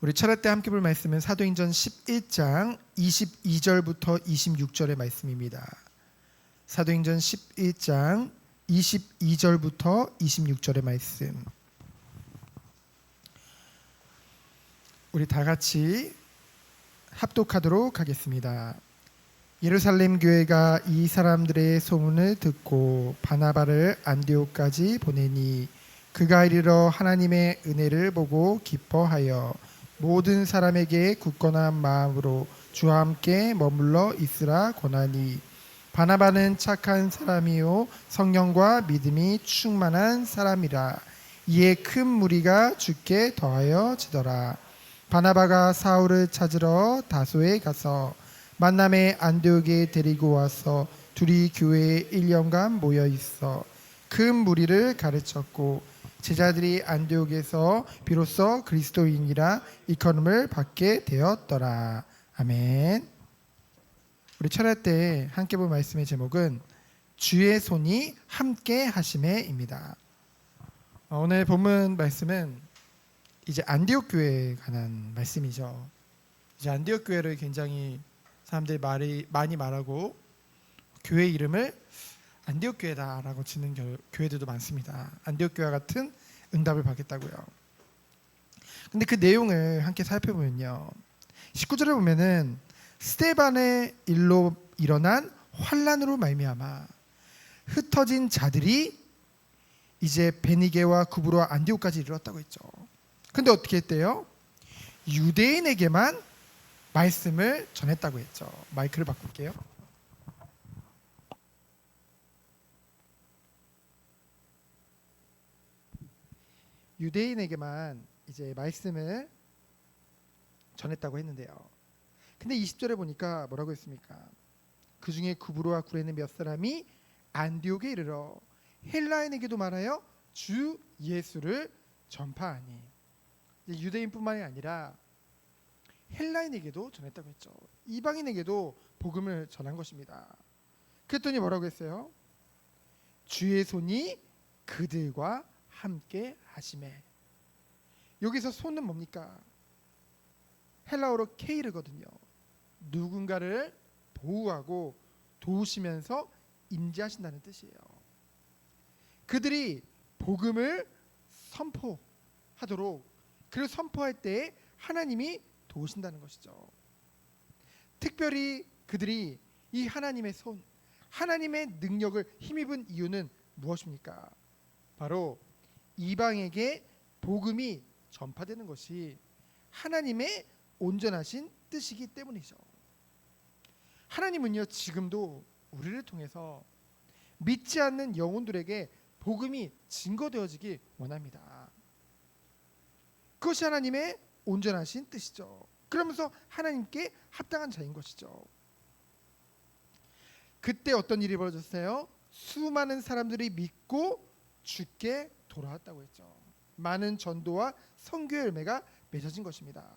우리 철회 때 함께 볼 말씀은 사도행전 11장 22절부터 26절의 말씀입니다. 사도행전 11장 22절부터 26절의 말씀. 우리 다 같이 합독하도록 하겠습니다. 예루살렘 교회가 이 사람들의 소문을 듣고 바나바를 안디옥까지 보내니 그가 이르러 하나님의 은혜를 보고 기뻐하여 모든 사람에게 굳건한 마음으로 주와 함께 머물러 있으라 권하니 바나바는 착한 사람이요 성령과 믿음이 충만한 사람이라. 이에 큰 무리가 주께 더하여 지더라. 바나바가 사울을 찾으러 다소에 가서 만남에 안디옥에 데리고 와서 둘이 교회에 1년간 모여 있어 큰 무리를 가르쳤고 제자들이 안디옥에서 비로소 그리스도인이라 이커름을 받게 되었더라. 아멘. 우리 철회 때 함께 볼 말씀의 제목은 주의 손이 함께 하심에입니다. 어, 오늘 본문 말씀은 이제 안디옥 교회에 관한 말씀이죠. 이제 안디옥 교회를 굉장히 사람들이 말이 많이 말하고 교회 이름을 안디옥 교회다라고 짓는 교- 교회들도 많습니다. 안디옥 교회 같은 응답을 받겠다고요. 근데 그 내용을 함께 살펴보면요. 19절에 보면은 스테반의 일로 일어난 환란으로 말미암아 흩어진 자들이 이제 베니게와 구브로와 안디옥까지 이르렀다고 했죠. 근데 어떻게 했대요? 유대인에게만 말씀을 전했다고 했죠. 마이크를 바꿀게요. 유대인에게만 이제 말씀을 전했다고 했는데요. 근데 20절에 보니까 뭐라고 했습니까? 그 중에 구브로와 구레는 몇 사람이 안디옥에 이르러 헬라인에게도 말하여 주 예수를 전파하니 유대인뿐만이 아니라 헬라인에게도 전했다고 했죠. 이방인에게도 복음을 전한 것입니다. 그랬더니 뭐라고 했어요? 주의 손이 그들과 함께 하심에 여기서 손은 뭡니까? 헬라어로 케이르거든요. 누군가를 보호하고 도우시면서 임재하신다는 뜻이에요. 그들이 복음을 선포하도록 그를 선포할 때 하나님이 도우신다는 것이죠. 특별히 그들이 이 하나님의 손, 하나님의 능력을 힘입은 이유는 무엇입니까? 바로 이방에게 복음이 전파되는 것이 하나님의 온전하신 뜻이기 때문이죠. 하나님은요 지금도 우리를 통해서 믿지 않는 영혼들에게 복음이 증거되어지기 원합니다. 그것이 하나님의 온전하신 뜻이죠. 그러면서 하나님께 합당한 자인 것이죠. 그때 어떤 일이 벌어졌어요? 수많은 사람들이 믿고 죽게 돌아왔다고 했죠. 많은 전도와 선교의 열매가 맺어진 것입니다.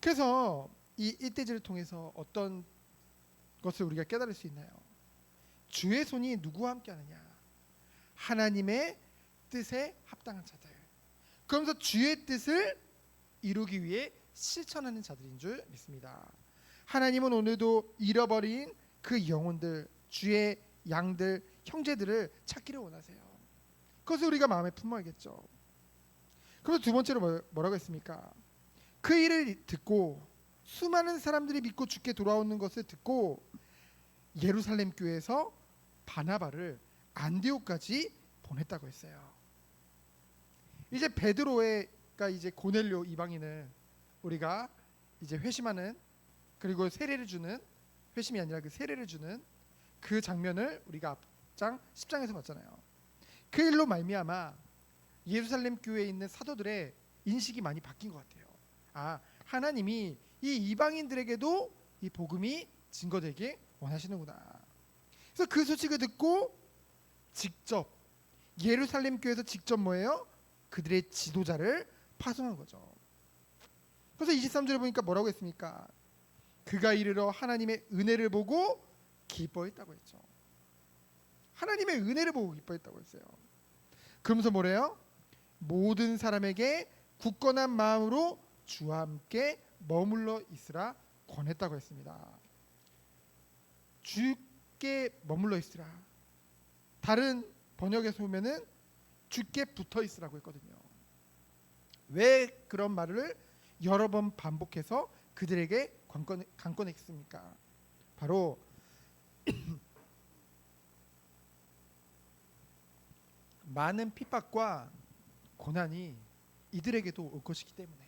그래서 이 일대지를 통해서 어떤 것을 우리가 깨달을 수 있나요? 주의 손이 누구와 함께 하느냐? 하나님의 뜻에 합당한 자들. 그러면서 주의 뜻을 이루기 위해 실천하는 자들인 줄 믿습니다. 하나님은 오늘도 잃어버린 그 영혼들, 주의 양들, 형제들을 찾기를 원하세요. 그것을 우리가 마음에 품어야겠죠. 그리고 두 번째로 뭐- 뭐라고 했습니까? 그 일을 듣고 수많은 사람들이 믿고 죽게 돌아오는 것을 듣고 예루살렘 교회에서 바나바를 안디옥까지 보냈다고 했어요. 이제 베드로가 이제 고넬료 이방인을 우리가 이제 회심하는 그리고 세례를 주는 회심이 아니라 그 세례를 주는 그 장면을 우리가 앞장 10장에서 봤잖아요. 그 일로 말미암아 예루살렘 교회에 있는 사도들의 인식이 많이 바뀐 것 같아요. 아 하나님이 이 이방인들에게도 이 복음이 증거되게 원하시는구나. 그래서 그 소식을 듣고 직접 예루살렘 교회에서 직접 뭐예요? 그들의 지도자를 파송한 거죠. 그래서 23절에 보니까 뭐라고 했습니까? 그가 이르러 하나님의 은혜를 보고 기뻐했다고 했죠. 하나님의 은혜를 보고 기뻐했다고 했어요. 그러면서 뭐래요? 모든 사람에게 굳건한 마음으로 주와 함께 머물러 있으라 권했다고 했습니다. 주께 머물러 있으라. 다른 번역에서 보면은 주께 붙어 있으라고 했거든요. 왜 그런 말을 여러 번 반복해서 그들에게 강권했습니까? 바로 많은 핍박과 고난이 이들에게도 올 것이기 때문에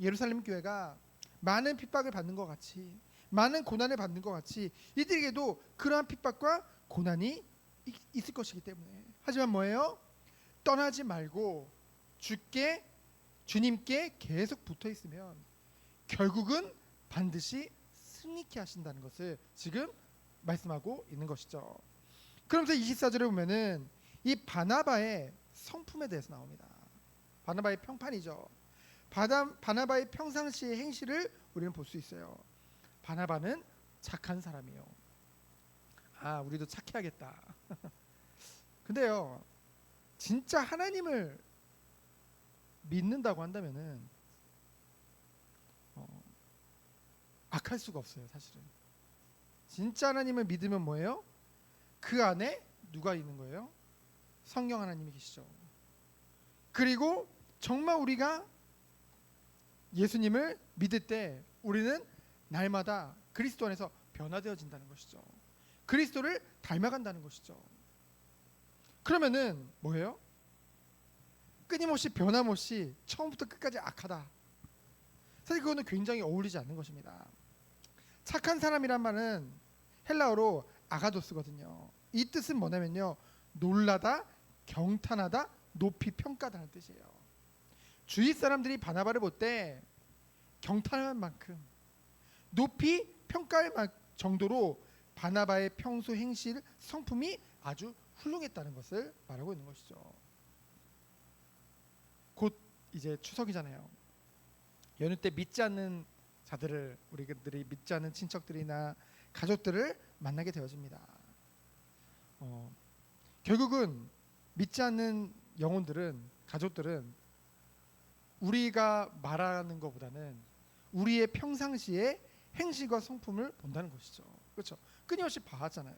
예루살렘 교회가 많은 핍박을 받는 것 같이 많은 고난을 받는 것 같이 이들에게도 그러한 핍박과 고난이 이- 있을 것이기 때문에 하지만 뭐예요? 떠나지 말고 주께 주님께 계속 붙어 있으면 결국은 반드시 승리케 하신다는 것을 지금 말씀하고 있는 것이죠. 그러면서 24절에 보면은 이 바나바의 성품에 대해서 나옵니다. 바나바의 평판이죠. 바다, 바나바의 평상시의 행실을 우리는 볼 수 있어요. 바나바는 착한 사람이요. 아, 우리도 착해야겠다. 근데요, 진짜 하나님을 믿는다고 한다면은 어, 악할 수가 없어요, 사실은. 진짜 하나님을 믿으면 뭐예요? 그 안에 누가 있는 거예요? 성령 하나님이 계시죠. 그리고 정말 우리가 예수님을 믿을 때 우리는 날마다 그리스도 안에서 변화되어진다는 것이죠. 그리스도를 닮아간다는 것이죠. 그러면은 뭐예요? 끊임없이 변함없이 처음부터 끝까지 악하다. 사실 그거는 굉장히 어울리지 않는 것입니다. 착한 사람이란 말은 헬라어로 아가도스거든요. 이 뜻은 뭐냐면요. 놀라다, 경탄하다, 높이 평가다는 뜻이에요. 주위 사람들이 바나바를 볼 때 경탄할 만큼 높이 평가할 만- 정도로 바나바의 평소 행실 성품이 아주 훌륭했다는 것을 말하고 있는 것이죠. 곧 이제 추석이잖아요. 연휴 때 믿지 않는 자들을 우리들이 믿지 않는 친척들이나 가족들을 만나게 되어집니다. 어, 결국은 믿지 않는 영혼들은 가족들은 우리가 말하는 것보다는 우리의 평상시의 행실과 성품을 본다는 것이죠. 그렇죠? 끊임없이 봐왔잖아요.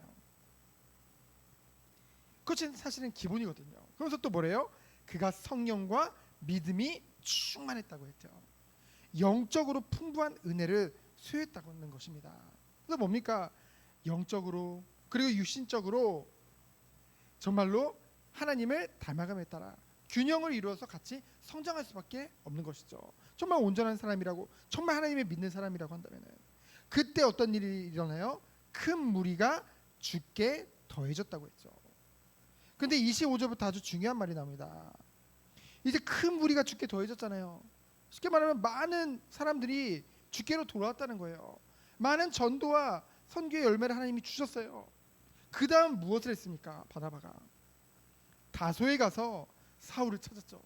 그것이 사실은 기본이거든요. 그러면서 또 뭐래요? 그가 성령과 믿음이 충만했다고 했죠. 영적으로 풍부한 은혜를 수여했다고 하는 것입니다. 그래서 뭡니까? 영적으로 그리고 육신적으로 정말로 하나님을 닮아감에 따라 균형을 이루어서 같이 성장할 수밖에 없는 것이죠. 정말 온전한 사람이라고 정말 하나님을 믿는 사람이라고 한다면은 그때 어떤 일이 일어나요? 큰 무리가 죽게 더해졌다고 했죠. 근데 25절부터 아주 중요한 말이 나옵니다. 이제 큰 무리가 죽게 더해졌잖아요. 쉽게 말하면 많은 사람들이 주께로 돌아왔다는 거예요. 많은 전도와 선교의 열매를 하나님이 주셨어요. 그 다음 무엇을 했습니까? 바나바가 다소에 가서 사울을 찾았죠.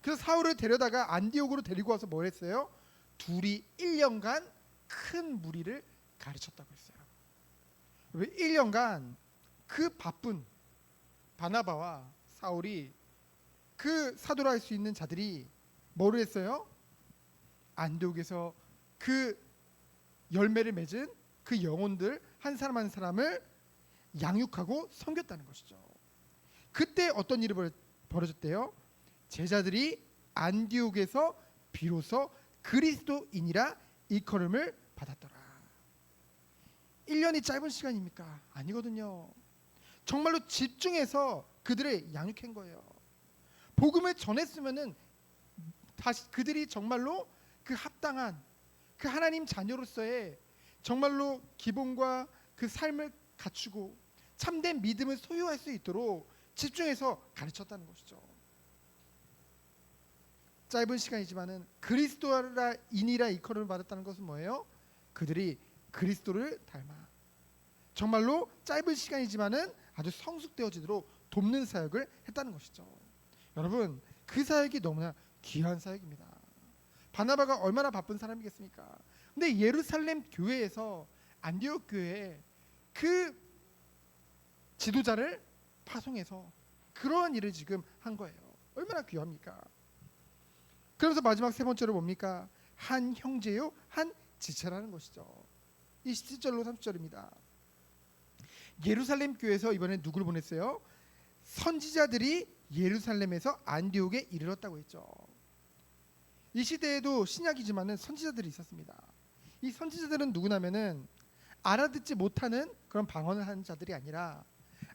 그래서 사울을 데려다가 안디옥으로 데리고 와서 뭘 했어요? 둘이 1년간 큰 무리를 가르쳤다고 했어요. 왜 1년간 그 바쁜 바나바와 사울이 그 사도라 할 수 있는 자들이 뭐를 했어요? 안디옥에서 그 열매를 맺은 그 영혼들 한 사람 한 사람을 양육하고 섬겼다는 것이죠. 그때 어떤 일이 벌- 벌어졌대요? 제자들이 안디옥에서 비로소 그리스도인이라 일컬음을 받았더라. 1년이 짧은 시간입니까? 아니거든요. 정말로 집중해서 그들을 양육한 거예요. 복음을 전했으면은 다시 그들이 정말로 그 합당한 그 하나님 자녀로서의 정말로 기본과 그 삶을 갖추고 참된 믿음을 소유할 수 있도록 집중해서 가르쳤다는 것이죠. 짧은 시간이지만은 그리스도라 인이라 이컬을 받았다는 것은 뭐예요? 그들이 그리스도를 닮아 정말로 짧은 시간이지만은 아주 성숙되어지도록 돕는 사역을 했다는 것이죠. 여러분 그 사역이 너무나 귀한 사역입니다. 바나바가 얼마나 바쁜 사람이겠습니까? 근데 예루살렘 교회에서 안디옥 교회에 그 지도자를 파송해서 그러한 일을 지금 한 거예요. 얼마나 귀합니까? 그러면서 마지막 세 번째로 뭡니까? 한 형제요, 한 지체라는 것이죠. 27절로 30절입니다. 예루살렘 교회에서 이번에 누구를 보냈어요? 선지자들이 예루살렘에서 안디옥에 이르렀다고 했죠. 이 시대에도 신약이지만은 선지자들이 있었습니다. 이 선지자들은 누구냐면은 알아듣지 못하는 그런 방언을 하는 자들이 아니라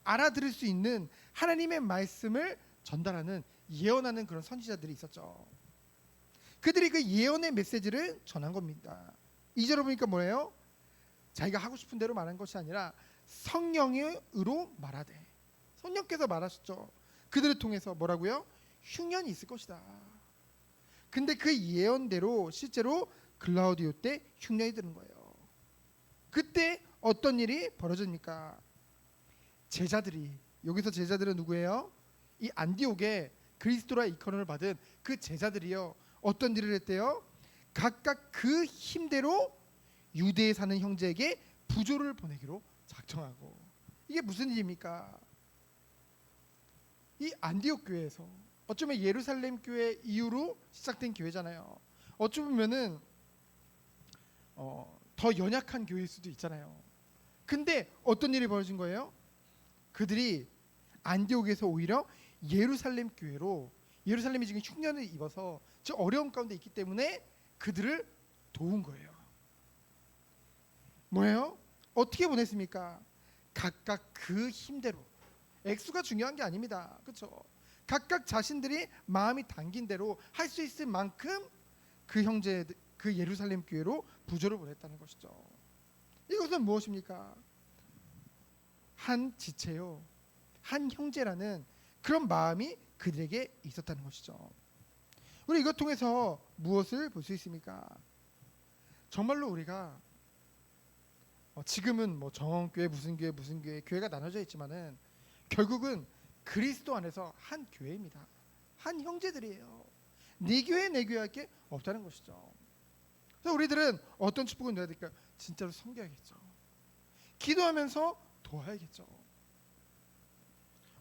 알아들을 수 있는 하나님의 말씀을 전달하는 예언하는 그런 선지자들이 있었죠. 그들이 그 예언의 메시지를 전한 겁니다. 이절을 보니까 뭐예요? 자기가 하고 싶은 대로 말한 것이 아니라 성령으로 말하되 성령께서 말하셨죠. 그들을 통해서 뭐라고요? 흉년이 있을 것이다. 근데 그 예언대로 실제로 글라우디오 때 흉년이 드는 거예요. 그때 어떤 일이 벌어집니까? 제자들이 여기서 제자들은 누구예요? 이 안디옥에 그리스도라 이커널을 받은 그 제자들이요. 어떤 일을 했대요? 각각 그 힘대로 유대에 사는 형제에게 부조를 보내기로 작정하고 이게 무슨 일입니까? 이 안디옥 교회에서 어쩌면 예루살렘 교회 이후로 시작된 교회잖아요. 어쩌면은 어, 더 연약한 교회일 수도 있잖아요. 근데 어떤 일이 벌어진 거예요? 그들이 안디옥에서 오히려 예루살렘 교회로 예루살렘이 지금 흉년을 입어서 저 어려움 가운데 있기 때문에 그들을 도운 거예요. 뭐예요? 어떻게 보냈습니까? 각각 그 힘대로 액수가 중요한 게 아닙니다. 그렇죠? 각각 자신들이 마음이 담긴 대로 할 수 있을 만큼 그 형제 그 예루살렘 교회로 부조를 보냈다는 것이죠. 이것은 무엇입니까? 한 지체요, 한 형제라는 그런 마음이 그들에게 있었다는 것이죠. 우리 이것 통해서 무엇을 볼 수 있습니까? 정말로 우리가 어, 지금은 뭐 정원교회 무슨 교회 무슨 교회 교회가 나눠져 있지만은 결국은 그리스도 안에서 한 교회입니다. 한 형제들이에요. 네 교회 내 교회 할게 없다는 것이죠. 그래서 우리들은 어떤 축복을 누려야 될까요? 진짜로 섬겨야겠죠. 기도하면서 도와야겠죠.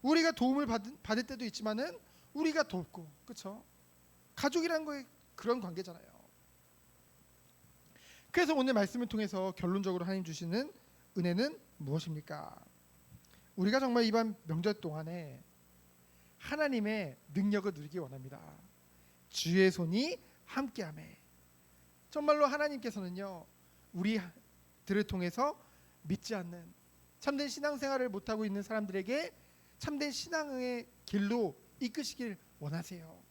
우리가 도움을 받은, 받을 때도 있지만은 우리가 돕고 그렇죠. 가족이란 거에 그런 관계잖아요. 그래서 오늘 말씀을 통해서 결론적으로 하나님 주시는 은혜는 무엇입니까? 우리가 정말 이번 명절 동안에 하나님의 능력을 누리기 원합니다. 주의 손이 함께함에 정말로 하나님께서는요 우리들을 통해서 믿지 않는 참된 신앙생활을 못하고 있는 사람들에게 참된 신앙의 길로 이끄시길 원하세요.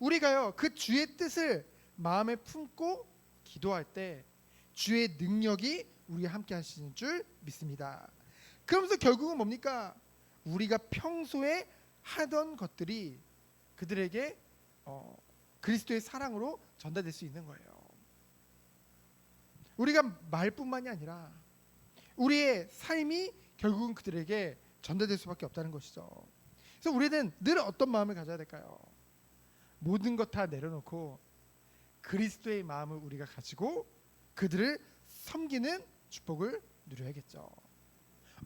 우리가요 그 주의 뜻을 마음에 품고 기도할 때 주의 능력이 우리와 함께 하시는 줄 믿습니다. 그러면서 결국은 뭡니까? 우리가 평소에 하던 것들이 그들에게 어, 그리스도의 사랑으로 전달될 수 있는 거예요. 우리가 말뿐만이 아니라 우리의 삶이 결국은 그들에게 전달될 수밖에 없다는 것이죠. 그래서 우리는 늘 어떤 마음을 가져야 될까요? 모든 것 다 내려놓고 그리스도의 마음을 우리가 가지고 그들을 섬기는 축복을 누려야겠죠.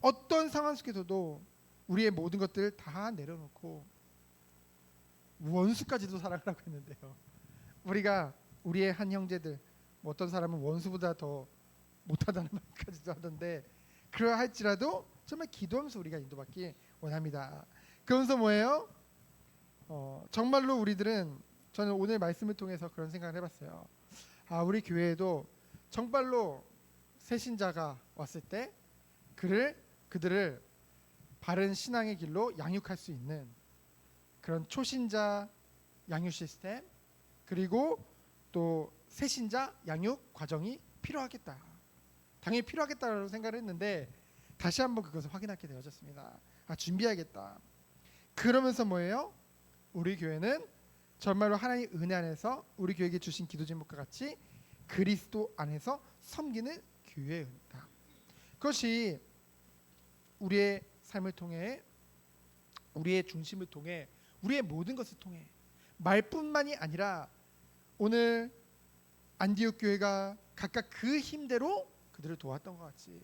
어떤 상황 속에서도 우리의 모든 것들을 다 내려놓고 원수까지도 사랑을 하고 있는데요. 우리가 우리의 한 형제들 뭐 어떤 사람은 원수보다 더 못하다는 말까지도 하던데 그러할지라도 정말 기도하면서 우리가 인도받기 원합니다. 그러면서 뭐예요? 어, 정말로 우리들은 저는 오늘 말씀을 통해서 그런 생각을 해봤어요. 아 우리 교회에도 정말로 새신자가 왔을 때 그를 그들을 바른 신앙의 길로 양육할 수 있는 그런 초신자 양육 시스템 그리고 또 새신자 양육 과정이 필요하겠다. 당연히 필요하겠다라고 생각을 했는데 다시 한번 그것을 확인하게 되어졌습니다. 아 준비하겠다. 그러면서 뭐예요? 우리 교회는 정말로 하나님 은혜 안에서 우리 교회에게 주신 기도 제목과 같이 그리스도 안에서 섬기는 교회입니다. 그것이 우리의 삶을 통해 우리의 중심을 통해 우리의 모든 것을 통해 말뿐만이 아니라 오늘 안디옥 교회가 각각 그 힘대로 그들을 도왔던 것 같이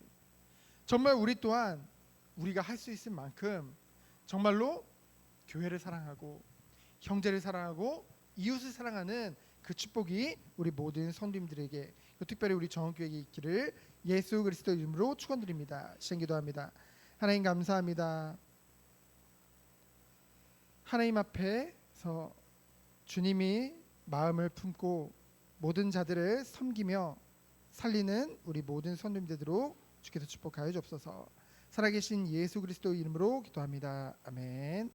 정말 우리 또한 우리가 할 수 있을 만큼 정말로 교회를 사랑하고 형제를 사랑하고 이웃을 사랑하는 그 축복이 우리 모든 성도님들에게 또 특별히 우리 정원교회에 있기를 예수 그리스도 이름으로 축원드립니다. 시행기도합니다. 하나님 감사합니다. 하나님 앞에서 주님이 마음을 품고 모든 자들을 섬기며 살리는 우리 모든 성도님들 되도록 주께서 축복하여 주옵소서. 살아계신 예수 그리스도 이름으로 기도합니다. 아멘.